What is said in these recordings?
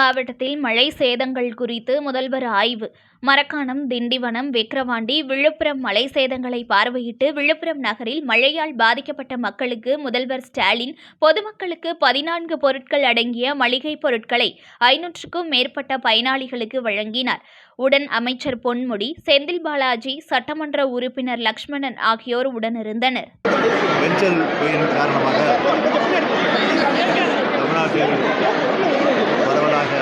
மாவட்டத்தில் மழை சேதங்கள் குறித்து முதல்வர் ஆய்வு. மரக்காணம் திண்டிவனம் விக்கிரவாண்டி விழுப்புரம் மழை சேதங்களை பார்வையிட்டு விழுப்புரம் நகரில் மழையால் பாதிக்கப்பட்ட மக்களுக்கு முதல்வர் ஸ்டாலின் பொதுமக்களுக்கு பதினான்கு பொருட்கள் அடங்கிய மளிகை பொருட்களை ஐநூற்றுக்கும் மேற்பட்ட பயனாளிகளுக்கு வழங்கினார். உடன் அமைச்சர் பொன்முடி செந்தில் பாலாஜி சட்டமன்ற உறுப்பினர் லக்ஷ்மணன் ஆகியோர் உடனிருந்தனர் வெஞ்சல் புயலின் காரணமாக தமிழ்நாட்டில் பரவலாக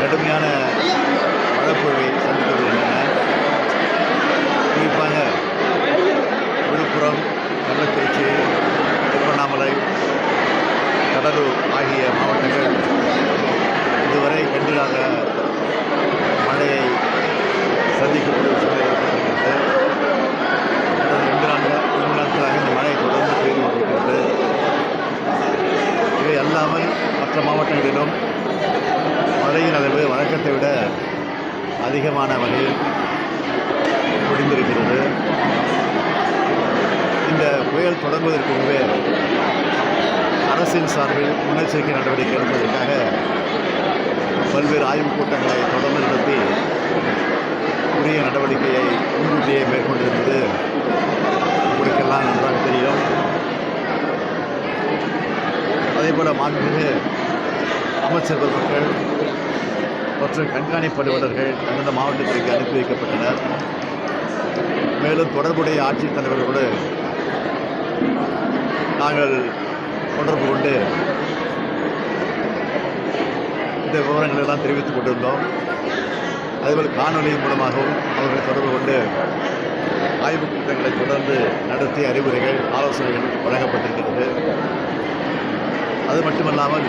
கடுமையான மழைப்பொழிவை சந்தித்து வருகின்றன குறிப்பாக விழுப்புரம் கள்ளக்குறிச்சி திருவண்ணாமலை கடலூர் ஆகிய மாவட்டங்கள் இதுவரை கண்டிராத மழையை சந்திக்கக்கூடிய சூழ்நிலை ஏற்பட்டிருக்கிறது. கடந்த ரெண்டு நாட்கள் மூன்று நாட்களாக இந்த மழை தொடர்ந்து பெய்து கொண்டிருக்கிறது. இவை அல்லாமல் மற்ற மாவட்டங்களிலும் மழையின் அளவு வழக்கத்தை விட அதிகமான வகையில் முடிந்திருக்கிறது. இந்த புயல் தொடங்குவதற்கு முன்பே அரசின் சார்பில் முன்னெச்சரிக்கை நடவடிக்கை எடுப்பதற்காக பல்வேறு ஆய்வுக் கூட்டங்களை தொடர்ந்து நடத்தி உரிய நடவடிக்கையை முன்கூட்டியே மேற்கொண்டிருப்பது உங்களுக்கெல்லாம் நன்றாக தெரியும். அதேபோல் மாண்புமிகு அமைச்சர் பெருமக்கள் மற்றும் கண்காணிப்பு அலுவலர்கள் அந்தந்த மாவட்டத்திற்கு அனுப்பி வைக்கப்பட்டனர். மேலும் தொடர்புடைய ஆட்சித் தலைவர்களோடு நாங்கள் தொடர்பு கொண்டு இந்த விவரங்கள் எல்லாம் தெரிவித்துக் கொண்டிருந்தோம். அதேபோல் காணொலி மூலமாகவும் அவர்களை தொடர்பு கொண்டு ஆய்வுக் கூட்டங்களை தொடர்ந்து நடத்தி அறிவுரைகள் ஆலோசனைகள் வழங்கப்பட்டிருக்கிறது அது மட்டுமல்லாமல்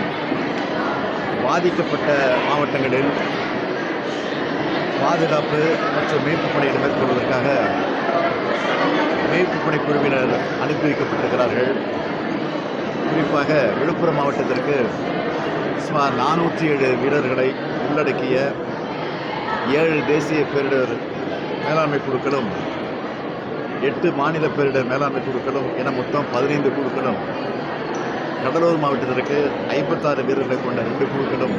பாதிக்கப்பட்ட மாவட்டங்களில் பாதுகாப்பு மற்றும் மீட்புப் பணிகளை மேற்கொள்வதற்காக மீட்பு பணி குழுவினர் அனுப்பி வைக்கப்பட்டிருக்கிறார்கள். குறிப்பாக விழுப்புரம் மாவட்டத்திற்கு சுமார் நானூற்றி ஏழு வீரர்களை உள்ளடக்கிய ஏழு தேசிய பேரிடர் மேலாண்மை குழுக்களும் எட்டு மாநில பேரிடர் மேலாண்மை குழுக்களும் என மொத்தம் பதினைந்து குழுக்களும் கடலூர் மாவட்டத்திற்கு ஐம்பத்தாறு வீரர்களை கொண்ட ரெண்டு குழுக்களும்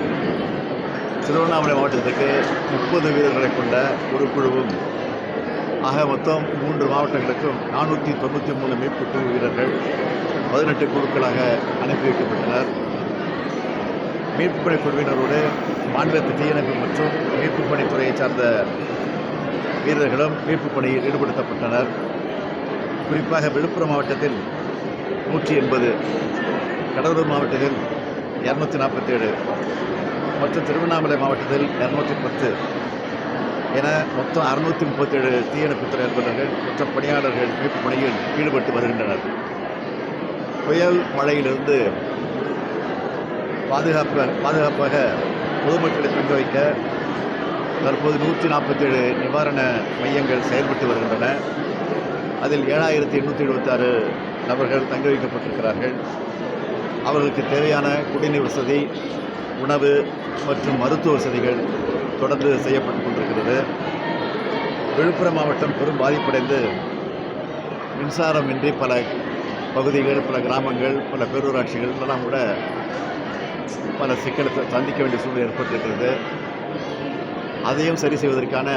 திருவண்ணாமலை மாவட்டத்திற்கு முப்பது வீரர்களை கொண்ட ஒரு குழுவும் ஆக மொத்தம் மூன்று மாவட்டங்களுக்கும் நானூற்றி தொண்ணூற்றி மூணு மீட்பு குழு வீரர்கள் பதினெட்டு குழுக்களாக அனுப்பி வைக்கப்பட்டனர். மீட்பு பணி குழுவினரோடு மாநிலத்து தீயணைப்பு மற்றும் மீட்பு பணித்துறையை சார்ந்த வீரர்களும் மீட்பு பணியில் ஈடுபடுத்தப்பட்டனர். குறிப்பாக விழுப்புரம் மாவட்டத்தில் நூற்றி எண்பது கடலூர் மாவட்டத்தில் இரநூத்தி நாற்பத்தேழு மற்றும் திருவண்ணாமலை மாவட்டத்தில் இரநூத்தி பத்து என மொத்தம் அறுநூற்றி முப்பத்தேழு தீயணைப்புத்துறை அலுவலர்கள் மற்றும் பணியாளர்கள் மீட்பு பணியில் ஈடுபட்டு வருகின்றனர். புயல் மழையிலிருந்து பாதுகாப்ப பாதுகாப்பாக பொதுமக்களை தங்க வைக்க தற்போது நூற்றி நாற்பத்தேழு நிவாரண மையங்கள் செயல்பட்டு வருகின்றன. அதில் ஏழாயிரத்தி எண்ணூற்றி எழுபத்தாறு நபர்கள் தங்க வைக்கப்பட்டிருக்கிறார்கள் அவர்களுக்கு தேவையான குடிநீர் வசதி உணவு மற்றும் மருத்துவ வசதிகள் தொடர்ந்து செய்யப்பட்டு கொண்டிருக்கிறது. விழுப்புரம் மாவட்டம் பெரும் பாதிப்படைந்து மின்சாரமின்றி பல பகுதிகள் பல கிராமங்கள் பல பேரூராட்சிகள்லாம் கூட பல சிக்கலை சந்திக்க வேண்டிய சூழ்நிலை ஏற்பட்டிருக்கிறது. அதையும் சரி செய்வதற்கான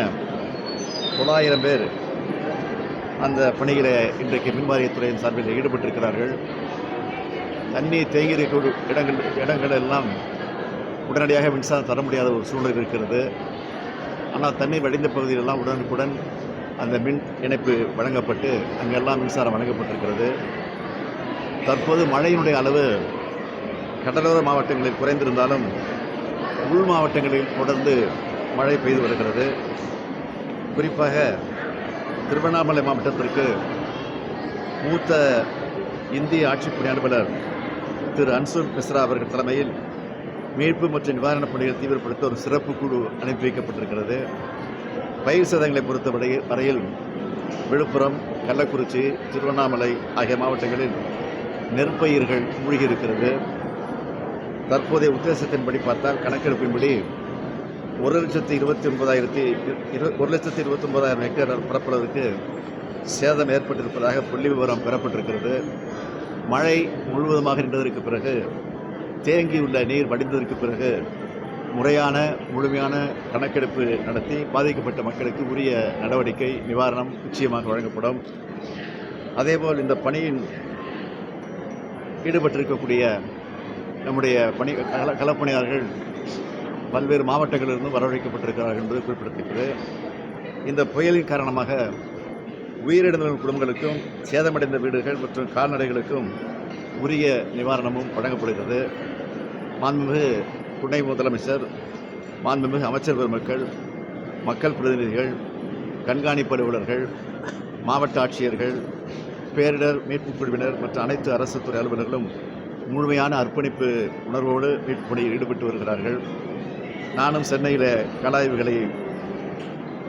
தொள்ளாயிரம் பேர் அந்த பணிகளை இன்றைக்கு மின்வாரியத்துறையின் சார்பில் ஈடுபட்டிருக்கிறார்கள். தண்ணீர் தேங்கி இடங்கள் இடங்கள் எல்லாம் உடனடியாக மின்சாரம் தர முடியாத ஒரு சூழ்நிலை இருக்கிறது. ஆனால் தண்ணீர் வடிந்த பகுதியிலெல்லாம் உடனுக்குடன் அந்த மின் இணைப்பு வழங்கப்பட்டு அங்கெல்லாம் மின்சாரம் வழங்கப்பட்டிருக்கிறது. தற்போது மழையினுடைய அளவு கடலோர மாவட்டங்களில் குறைந்திருந்தாலும் உள் மாவட்டங்களில் தொடர்ந்து மழை பெய்து வருகிறது. குறிப்பாக திருவண்ணாமலை மாவட்டத்திற்கு மூத்த இந்திய ஆட்சிப் பணி அலுவலர் திரு அன்சுல் மிஸ்ரா அவர்கள் தலைமையில் மீட்பு மற்றும் நிவாரணப் பணிகளை தீவிரப்படுத்த ஒரு சிறப்பு குழு அனுப்பி வைக்கப்பட்டிருக்கிறது. பயிர் சேதங்களை பொறுத்தவரை வரையில் விழுப்புரம் கள்ளக்குறிச்சி திருவண்ணாமலை ஆகிய மாவட்டங்களில் நெற்பயிர்கள் மூழ்கி இருக்கிறது தற்போதைய உத்தேசத்தின்படி பார்த்தால் கணக்கெடுப்பின்படி ஒரு லட்சத்தி இருபத்தி ஒன்பதாயிரத்தி ஒரு லட்சத்தி இருபத்தி ஒன்பதாயிரம் ஹெக்டேர் பரப்பளவுக்கு சேதம் ஏற்பட்டிருப்பதாக புள்ளி விவரம் பெறப்பட்டிருக்கிறது. மழை முழுவதுமாக நின்றதற்கு பிறகு தேங்கியுள்ள நீர் வடிந்ததற்கு பிறகு முறையான முழுமையான கணக்கெடுப்பு நடத்தி பாதிக்கப்பட்ட மக்களுக்கு உரிய நடவடிக்கை நிவாரணம் நிச்சயமாக வழங்கப்படும். அதேபோல் இந்த பணியின் ஈடுபட்டிருக்கக்கூடிய நம்முடைய பணி கள களப்பணியாளர்கள் பல்வேறு மாவட்டங்களிலிருந்து வரவழைக்கப்பட்டிருக்கிறார்கள் என்பது குறிப்பிடத்தக்கது. இந்த புயலின் காரணமாக உயிரிழந்த குடும்பங்களுக்கும் சேதமடைந்த வீடுகள் மற்றும் கால்நடைகளுக்கும் உரிய நிவாரணமும் வழங்கப்படுகிறது. மாண்புமிகு துணை முதலமைச்சர் மாண்புமிகு அமைச்சர் பெருமக்கள் மக்கள் பிரதிநிதிகள் கண்காணிப்பு அலுவலர்கள் மாவட்ட ஆட்சியர்கள் பேரிடர் மீட்புக் குழுவினர் மற்ற அனைத்து அரசு துறை அலுவலர்களும் முழுமையான அர்ப்பணிப்பு உணர்வோடு மீட்புப் பணியில் ஈடுபட்டு வருகிறார்கள். நானும் சென்னையில் கலாய்வுகளை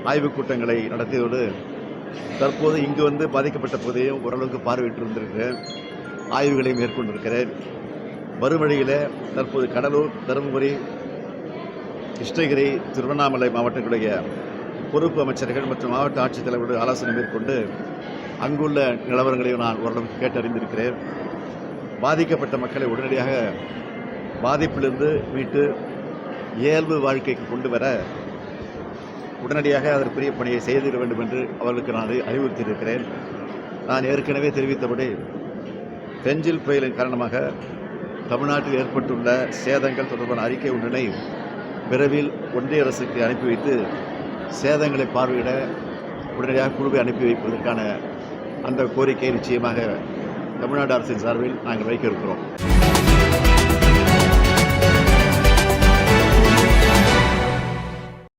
ஆய்வுக் கூட்டங்களை நடத்தியதோடு தற்போது இங்கு வந்து பாதிக்கப்பட்ட பகுதியையும் ஓரளவுக்கு பார்வையிட்டு வந்திருக்கிறேன். ஆய்வுகளை மேற்கொண்டிருக்கிறேன். மறுவழியில் வழியில் தற்போது கடலூர் தருமபுரி கிருஷ்ணகிரி திருவண்ணாமலை மாவட்டங்களுடைய பொறுப்பு அமைச்சர்கள் மற்றும் மாவட்ட ஆட்சித்தலைவரோடு ஆலோசனை மேற்கொண்டு அங்குள்ள நிலவரங்களையும் நான் ஓரளவுக்கு கேட்டறிந்திருக்கிறேன். பாதிக்கப்பட்ட மக்களை உடனடியாக பாதிப்பிலிருந்து மீட்டு இயல்பு வாழ்க்கைக்கு கொண்டு வர உடனடியாக அதற்குரிய பணியை செய்திட வேண்டும் என்று அவர்களுக்கு நான் அறிவுறுத்தியிருக்கிறேன். நான் ஏற்கனவே தெரிவித்தபடி பெஞ்சில் புயலின் காரணமாக தமிழ்நாட்டில் ஏற்பட்டுள்ள சேதங்கள் தொடர்பான அறிக்கை ஒன்றினை விரைவில் ஒன்றிய அரசுக்கு அனுப்பி வைத்து சேதங்களை பார்வையிட உடனடியாக குழுவை அனுப்பி வைப்பதற்கான அந்த கோரிக்கையை நிச்சயமாக தமிழ்நாடு அரசின் சார்பில் நாங்கள் வைக்க இருக்கிறோம்.